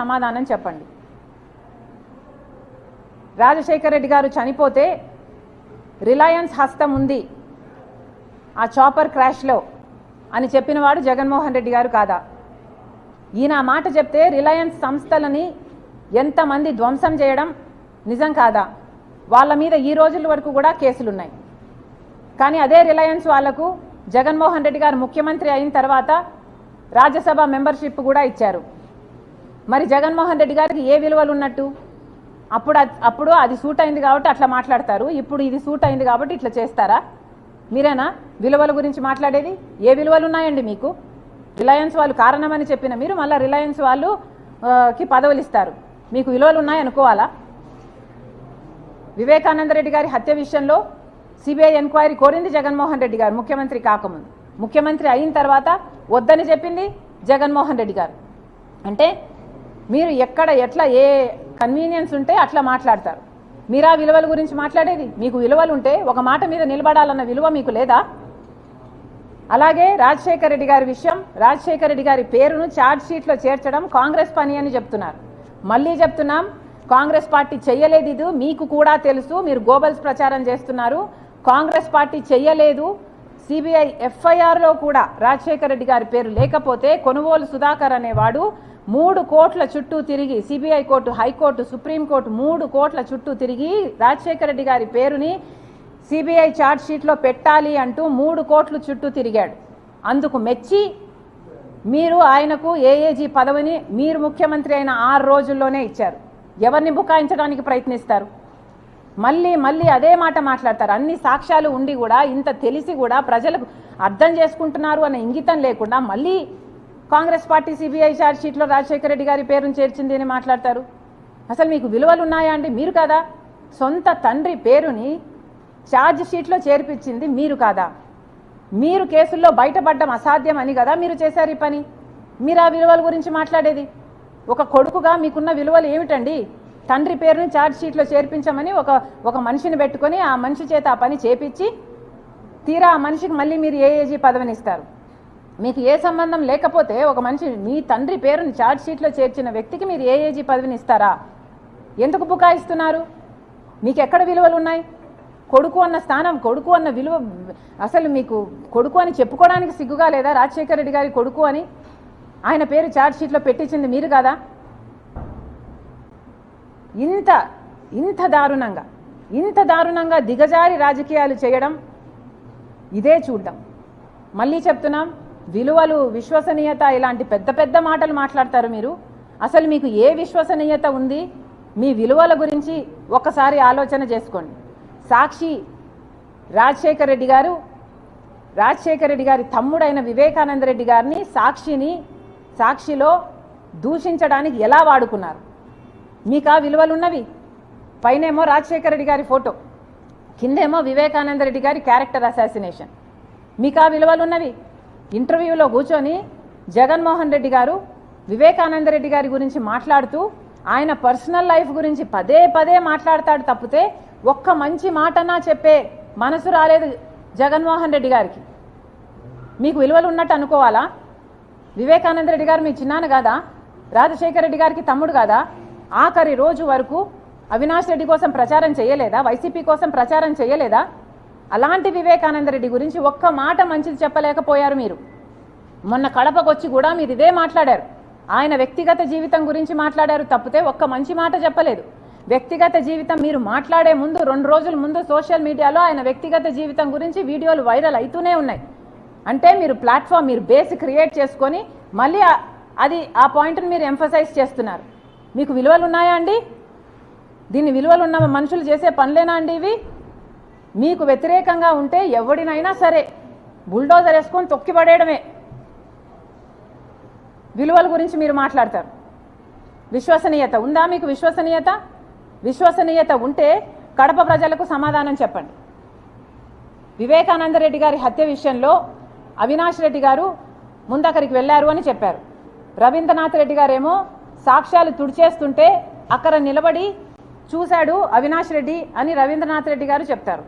సమాధానం చెప్పండి. రాజశేఖర రెడ్డి గారు చనిపోతే రిలయన్స్ హస్తం ఉంది. ఆ చాపర్ క్రాష్లో అని చెప్పినవాడు జగన్మోహన్ రెడ్డి గారు కాదా? ఈయన మాట చెప్తే రిలయన్స్ సంస్థలని ఎంతమంది ధ్వంసం చేయడం నిజం కాదా? వాళ్ళ మీద ఈ రోజుల వరకు కూడా కేసులున్నాయి. కానీ అదే రిలయన్స్ వాళ్ళకు జగన్మోహన్ రెడ్డి గారు ముఖ్యమంత్రి అయిన తర్వాత రాజ్యసభ మెంబర్షిప్ కూడా ఇచ్చారు. మరి జగన్మోహన్ రెడ్డి గారికి ఏ విలువలు ఉన్నట్టు అప్పుడు అప్పుడు అది సూట్ అయింది కాబట్టి అట్లా మాట్లాడతారు. ఇప్పుడు ఇది సూట్ అయింది కాబట్టి ఇట్లా చేస్తారా? మీరేనా? విలువల గురించి మాట్లాడేది? ఏ విలువలు ఉన్నాయండి మీకు? రిలయన్స్ వాళ్ళు కారణమని చెప్పిన మీరు మళ్ళీ రిలయన్స్ వాళ్ళు కి పదవులు ఇస్తారు మీకు విలువలు ఉన్నాయనుకోవాలా వివేకానంద రెడ్డి గారి హత్య విషయంలో సిబిఐ ఎంక్వైరీ కోరింది జగన్మోహన్ రెడ్డి గారు ముఖ్యమంత్రి కాకముందు. ముఖ్యమంత్రి అయిన తర్వాత వద్దని చెప్పింది జగన్మోహన్ రెడ్డి గారు. అంటే మీరు ఎక్కడ ఎట్లా ఏ కన్వీనియన్స్ ఉంటే అట్లా మాట్లాడతారు. మీరా విలువల గురించి మాట్లాడేది? మీకు విలువలు ఉంటే ఒక మాట మీద నిలబడాలన్న విలువ మీకు లేదా? అలాగే రాజశేఖర రెడ్డి గారి విషయం రాజశేఖర రెడ్డి గారి పేరును ఛార్జ్ షీట్లో చేర్చడం కాంగ్రెస్ పని అని చెప్తున్నారు. మళ్ళీ చెప్తున్నాం కాంగ్రెస్ పార్టీ చెయ్యలేదు ఇది మీకు కూడా తెలుసు మీరు గోబల్స్ ప్రచారం చేస్తున్నారు. కాంగ్రెస్ పార్టీ చెయ్యలేదు సిబిఐ ఎఫ్ఐఆర్లో కూడా రాజశేఖర రెడ్డి గారి పేరు లేకపోతే కొనుగోలు సుధాకర్ అనేవాడు మూడు కోట్ల చుట్టూ తిరిగి సిబిఐ కోర్టు హైకోర్టు సుప్రీంకోర్టు మూడు కోట్ల చుట్టూ తిరిగి రాజశేఖర రెడ్డి గారి పేరుని సిబిఐ షీట్లో పెట్టాలి అంటూ మూడు కోట్లు చుట్టూ తిరిగాడు. అందుకు మెచ్చి మీరు ఆయనకు ఏఏజీ పదవిని మీరు ముఖ్యమంత్రి అయిన ఆరు రోజుల్లోనే ఇచ్చారు. ఎవరిని బుకాయించడానికి ప్రయత్నిస్తారు? మళ్ళీ మళ్ళీ అదే మాట మాట్లాడతారు. అన్ని సాక్ష్యాలు ఉండి కూడా ఇంత తెలిసి కూడా ప్రజలకు అర్థం చేసుకుంటున్నారు అనే ఇంగితం లేకుండా మళ్ళీ కాంగ్రెస్ పార్టీ సిబిఐ షీట్లో రాజశేఖర రెడ్డి గారి పేరును చేర్చింది అని మాట్లాడతారు. అసలు మీకు విలువలు ఉన్నాయా అండి? మీరు కాదా? సొంత తండ్రి పేరుని ఛార్జ్ షీట్లో చేర్పించింది మీరు కాదా? మీరు కేసుల్లో బయటపడడం అసాధ్యం అని కదా మీరు చేశారు ఈ పని? మీరు ఆ విలువల గురించి మాట్లాడేది? ఒక కొడుకుగా మీకున్న విలువలు ఏమిటండి? తండ్రి పేరును ఛార్జ్ షీట్లో చేర్పించమని ఒక ఒక మనిషిని పెట్టుకొని ఆ మనిషి చేత ఆ పని చేపించి తీరా ఆ మనిషికి మళ్ళీ మీరు ఏఏజీ పదవిని ఇస్తారు. మీకు ఏ సంబంధం లేకపోతే ఒక మనిషి మీ తండ్రి పేరుని ఛార్జ్ షీట్లో చేర్చిన వ్యక్తికి మీరు ఏఏజీ పదవిని ఇస్తారా? ఎందుకు బుకాయిస్తున్నారు? మీకు ఎక్కడ విలువలు ఉన్నాయి? కొడుకు అన్న స్థానం కొడుకు అన్న విలువ అసలు మీకు కొడుకు అని చెప్పుకోవడానికి సిగ్గుగా లేదా? రాజశేఖర రెడ్డి గారి కొడుకు అని ఆయన పేరు ఛార్జ్ షీట్లో పెట్టించింది మీరు కదా? ఇంత ఇంత దారుణంగా ఇంత దారుణంగా దిగజారి రాజకీయాలు చేయడం ఇదే చూడ్డం. మళ్ళీ చెప్తున్నాం విలువలు విశ్వసనీయత ఇలాంటి పెద్ద పెద్ద మాటలు మాట్లాడతారు మీరు. అసలు మీకు ఏ విశ్వసనీయత ఉంది? మీ విలువల గురించి ఒకసారి ఆలోచన చేసుకోండి. సాక్షి రాజశేఖర రెడ్డి గారు రాజశేఖర రెడ్డి గారి తమ్ముడైన వివేకానంద రెడ్డి గారిని సాక్షిని సాక్షిలో దూషించడానికి ఎలా వాడుకున్నారు? మీకు ఆ విలువలు ఉన్నవి. పైనేమో రాజశేఖర రెడ్డి గారి ఫోటో. కిందేమో వివేకానంద రెడ్డి గారి క్యారెక్టర్ అసాసినేషన్. మీకు ఆ విలువలు ఉన్నవి. ఇంటర్వ్యూలో కూర్చొని జగన్మోహన్ రెడ్డి గారు వివేకానంద రెడ్డి గారి గురించి మాట్లాడుతూ ఆయన పర్సనల్ లైఫ్ గురించి పదే పదే మాట్లాడతాడు తప్పితే ఒక్క మంచి మాటనా చెప్పే మనసు రాలేదు జగన్మోహన్ రెడ్డి గారికి. మీకు విలువలు ఉన్నట్టు అనుకోవాలా? వివేకానంద రెడ్డి గారు మీ చిన్నాను కాదా? రాజశేఖర రెడ్డి గారికి తమ్ముడు కాదా? ఆఖరి రోజు వరకు అవినాష్ రెడ్డి కోసం ప్రచారం చేయలేదా? వైసీపీ కోసం ప్రచారం చేయలేదా? అలాంటి వివేకానంద రెడ్డి గురించి ఒక్క మాట మంచిది చెప్పలేకపోయారు మీరు. మొన్న కడపకొచ్చి కూడా మీరు ఇదే మాట్లాడారు. ఆయన వ్యక్తిగత జీవితం గురించి మాట్లాడారు తప్పితే ఒక్క మంచి మాట చెప్పలేదు. వ్యక్తిగత జీవితం మీరు మాట్లాడే ముందు రెండు రోజుల ముందు సోషల్ మీడియాలో ఆయన వ్యక్తిగత జీవితం గురించి వీడియోలు వైరల్ అవుతూనే ఉన్నాయి. అంటే మీరు ప్లాట్ఫామ్ మీరు బేస్ క్రియేట్ చేసుకొని మళ్ళీ అది ఆ పాయింట్ని మీరు ఎంఫసైజ్ చేస్తున్నారు. మీకు విలువలు ఉన్నాయా అండి? దీన్ని విలువలు ఉన్న మనుషులు చేసే పనులేనా అండి ఇవి? మీకు వ్యతిరేకంగా ఉంటే ఎవడినైనా సరే బుల్డోజర్ వేసుకొని తొక్కిపడేయడమే విలువల గురించి మీరు మాట్లాడతారు. విశ్వసనీయత ఉందా మీకు విశ్వసనీయత? విశ్వసనీయత ఉంటే కడప ప్రజలకు సమాధానం చెప్పండి. వివేకానంద రెడ్డి గారి హత్య విషయంలో అవినాష్ రెడ్డి గారు ముందక్కడికి వెళ్ళారు అని చెప్పారు. రవీంద్రనాథ్ రెడ్డి గారేమో సాక్ష్యాలు తుడిచేస్తుంటే అక్కడ నిలబడి చూశాడు అవినాష్ రెడ్డి అని రవీంద్రనాథ్ రెడ్డి గారు చెప్తారు.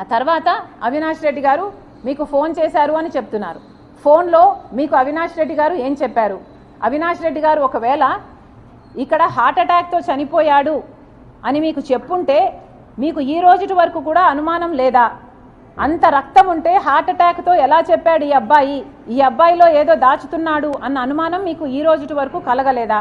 ఆ తర్వాత అవినాష్ రెడ్డి గారు మీకు ఫోన్ చేశారు అని చెప్తున్నారు. ఫోన్లో మీకు అవినాష్ రెడ్డి గారు ఏం చెప్పారు? అవినాష్ రెడ్డి గారు ఒకవేళ ఇక్కడ హార్ట్ అటాక్తో చనిపోయాడు అని మీకు చెప్పుంటే మీకు ఈ రోజుటి వరకు కూడా అనుమానం లేదా? అంత రక్తం ఉంటే హార్ట్ అటాక్తో ఎలా చెప్పాడు ఈ అబ్బాయి? ఈ అబ్బాయిలో ఏదో దాచుతున్నాడు అన్న అనుమానం మీకు ఈ రోజుటి వరకు కలగలేదా?